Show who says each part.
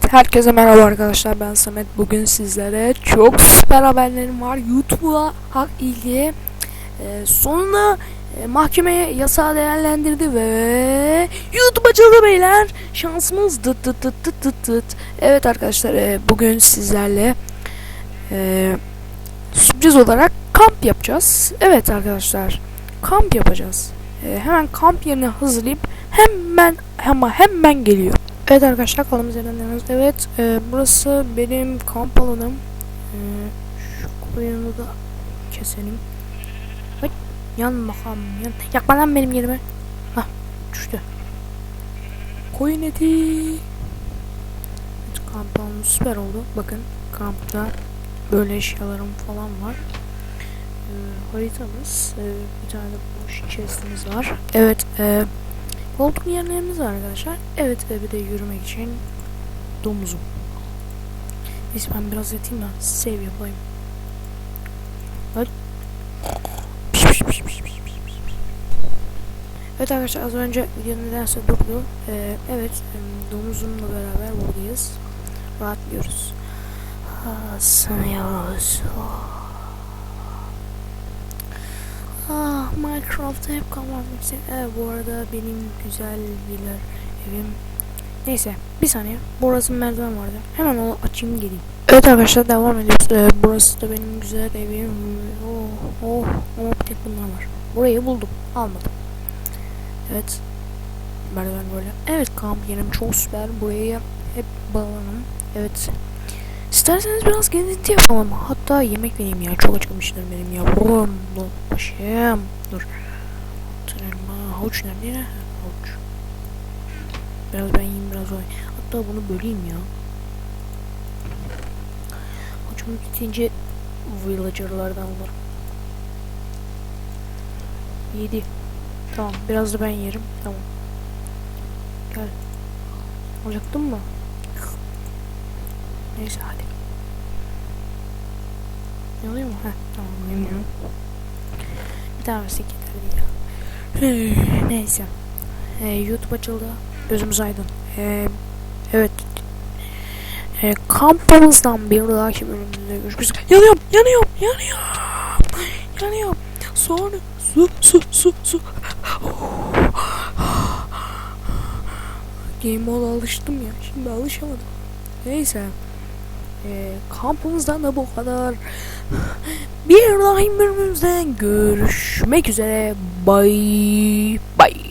Speaker 1: Evet herkese merhaba arkadaşlar. Ben Samet. Bugün sizlere çok süper haberlerim var. YouTube'a hak ilgili e, sonunda e, mahkeme yasağı değerlendirdi ve YouTube açıldı beyler. Şansımız dıt dıt dıt dıt dıt dıt. Evet arkadaşlar e, bugün sizlerle e, sürpriz olarak kamp yapacağız. Evet arkadaşlar kamp yapacağız. E, hemen kamp yerini hazırlayıp hemen ama hemen geliyor Evet arkadaşlar kalımız yerindeniz. Evet e, burası benim kamp alanım. E, şu koyunu da keselim. Ay, yan bakalım yan. Yakma lan benim yerime. Hah düştü. Koyun eti. Evet, kamp alanım süper oldu. Bakın kampta böyle eşyalarım falan var. E, haritamız. E, bir tane boş chestimiz var. Evet. E, Koltuk yerlerimiz var arkadaşlar. Evet ve bir de yürümek için domuzum. Neyse ben biraz yatayım da save yapayım. Piş. Evet arkadaşlar az önce video nedense durdu. Ee, evet domuzumla beraber buradayız. Rahatlıyoruz. Sanıyoruz. Ah Minecraft'ta hep kalmam yüksek. Evet bu arada benim güzel bir evim. Neyse bir saniye. Burası merdiven vardı. Hemen onu açayım geleyim. Evet arkadaşlar devam ediyoruz. Ee, burası da benim güzel evim. Oh oh ama bir tek bunlar var. Burayı buldum. Almadım. Evet. Merdiven böyle. Evet kamp yerim çok süper. Buraya hep bağlanım. Evet. İsterseniz biraz gezinti yapalım. Hatta yemek vereyim ya. Çok acıkmıştır benim yavrum. Dur başım. Dur. Tırma. Havuç nerede? Havuç. Biraz ben yiyeyim biraz o. Hatta bunu böleyim ya. Havuçumuz bitince villagerlardan alırım. Yedi. Tamam. Biraz da ben yerim. Tamam. Gel. Olacaktın mı? Neyse hadi. Oluyor mu? Heh tamam bilmiyorum. Bir daha versek yeterli ya. Neyse. Ee, YouTube açıldı. Gözümüz aydın. Ee, evet. Ee, kampımızdan bir dahaki bölümde görüşürüz. Yanıyorum, yanıyorum, yanıyorum. Yanıyorum. Sonra su, su, su, su. Game alıştım ya. Şimdi alışamadım. Neyse. Ee, kampımızdan da bu kadar. Bir dahaki bölümümüzde görüşmek üzere. Bye bye.